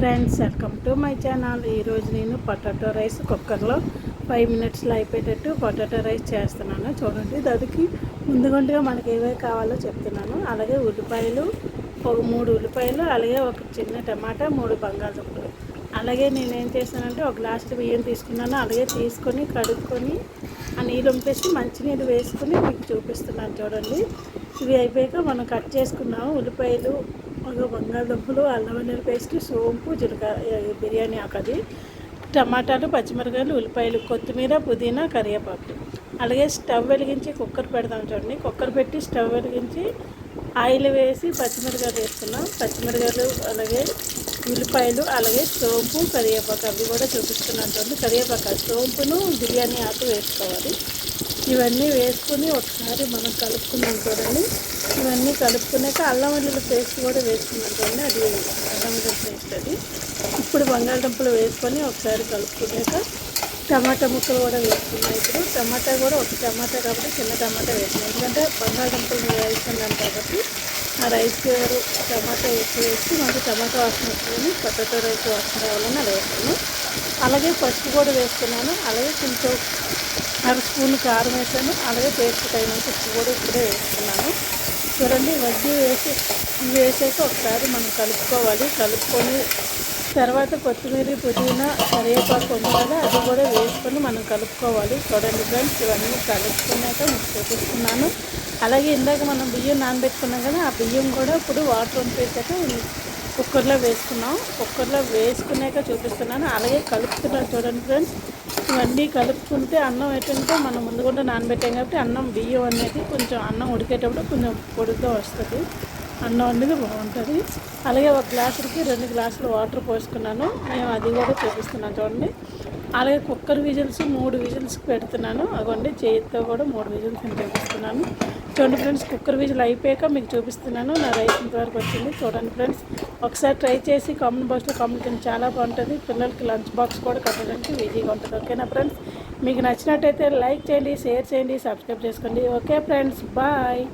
Friends welcome to my channel. ఈరోజు నేను potato rice కుక్కర్లో ఫైవ్ మినిట్స్లో అయిపోయేటట్టు పొటాటో రైస్ చేస్తున్నాను. చూడండి దానికి ముందుగుండగా మనకి ఏవే కావాలో చెప్తున్నాను. అలాగే ఉల్లిపాయలు ఒక మూడు ఉల్లిపాయలు అలాగే ఒక చిన్న టమాటా మూడు బంగాళదుంపలు. అలాగే నేను ఏం చేశానంటే ఒక గ్లాసు బియ్యం తీసుకున్నాను. అలాగే తీసుకొని కడుక్కొని ఆ నీళ్ళు ఉంపేసి మంచినీళ్ళు వేసుకుని మీకు చూపిస్తున్నాను. చూడండి ఇవి అయిపోయాక మనం కట్ చేసుకున్నాము ఉల్లిపాయలు ఒక బంగాళదుంపలు అల్లం వెల్లుల్లి పేస్ట్ సోంపు జీలకర్ర బిర్యానీ ఆకది టమాటాలు పచ్చిమిరకాయలు ఉల్లిపాయలు కొత్తిమీర పుదీనా కరివేపాకు. అలాగే స్టవ్ వెలిగించి కుక్కర్ పెడదాం చూడండి. కుక్కర్ పెట్టి స్టవ్ వెలిగించి ఆయిల్ వేసి పచ్చిమిరకాయలు వేసుకున్నాం పచ్చిమిరకాయలు అలాగే ఉల్లిపాయలు అలాగే సోంపు కరివేపాకు అవి కూడా చూపిస్తున్నాను చూడండి. కరివేపాకు సోంపును బిర్యానీ ఆకు వేసుకోవాలి. ఇవన్నీ వేసుకుని ఒకసారి మనం కలుపుకున్నాం చూడండి. ఇవన్నీ కలుపుకున్నాక అల్లం వెల్లుల్లి పేస్ట్ కూడా వేసుకున్నాం చూడండి. అది అల్లం వెల్లుల్లి పేస్ట్ అది. ఇప్పుడు బంగాళదుంపలు వేసుకొని ఒకసారి కలుపుకున్నాక టమాటా ముక్కలు కూడా వేసుకున్నాం. ఇప్పుడు టమాటా కూడా ఒక టమాటా కాబట్టి చిన్న టమాటా వేసుకున్నాం. ఎందుకంటే బంగాళదుంపలు వేస్తున్నాం కాబట్టి ఆ రైస్ టమాటా ఎక్కువ వేసి మనకి టమాటా వాసన వస్తుంది పొటాటో రైస్ వాసన రావాలని అలా వేస్తాను అలాగే పసుపు కూడా వేసుకున్నాను. అలాగే కొంచెం అర స్పూన్ కారం వేసాను. అలాగే పేస్ట్ తగినంత ఉప్పు కూడా ఇప్పుడే వేసుకున్నాను. చూడండి వడ్డీ వేసి వేసాక ఒకసారి మనం కలుపుకోవాలి. కలుపుకొని తర్వాత కొత్తిమీర పుదీనా కరివేపాకు ఉంది కదా అది కూడా వేసుకొని మనం కలుపుకోవాలి. చూడండి ఫ్రెండ్స్ ఇవన్నీ కలుపుకున్నాక మీకు చూపిస్తున్నాను. అలాగే ఇందాక మనం బియ్యం నానబెట్టుకున్నాం కదా ఆ బియ్యం కూడా ఇప్పుడు వాటర్ వంపేసాక కుక్కర్లో వేసుకున్నాం. కుక్కర్లో వేసుకున్నాక చూపిస్తున్నాను. అలాగే కలుపుతున్నాను చూడండి ఫ్రెండ్స్. ఇవన్నీ కలుపుకుంటే అన్నం ఏంటంటే మనం ముందు నానబెట్టాం కాబట్టి అన్నం బియ్యం అనేది కొంచెం అన్నం ఉడికేటప్పుడు కొంచెం పొడిగా వస్తుంది. అన్నం అనేది బాగుంటుంది. అలాగే ఒక గ్లాసుకి రెండు గ్లాసులు వాటర్ పోసుకున్నాను. మేము అది కూడా చూపిస్తున్నాను చూడండి. అలాగే కుక్కర్ విజిల్స్ మూడు విజిల్స్ పెడుతున్నాను. అగోండి చేతితో కూడా మూడు విజిల్స్ చూపిస్తున్నాను చూడండి ఫ్రెండ్స్ కుక్కర్ విజిల్ అయిపోయాక మీకు చూపిస్తున్నాను. నా రైస్ ఇంతవరకు వచ్చింది. చూడండి ఫ్రెండ్స్ ఒకసారి ట్రై చేసి కామన్ బాక్స్లో కామెంట్ చాలా బాగుంటుంది. పిల్లలకి లంచ్ బాక్స్ కూడా కట్టడానికి ఈజీగా ఉంటుంది. ఓకేనా ఫ్రెండ్స్? మీకు నచ్చినట్టయితే లైక్ చేయండి షేర్ చేయండి సబ్స్క్రైబ్ చేసుకోండి. Okay friends bye.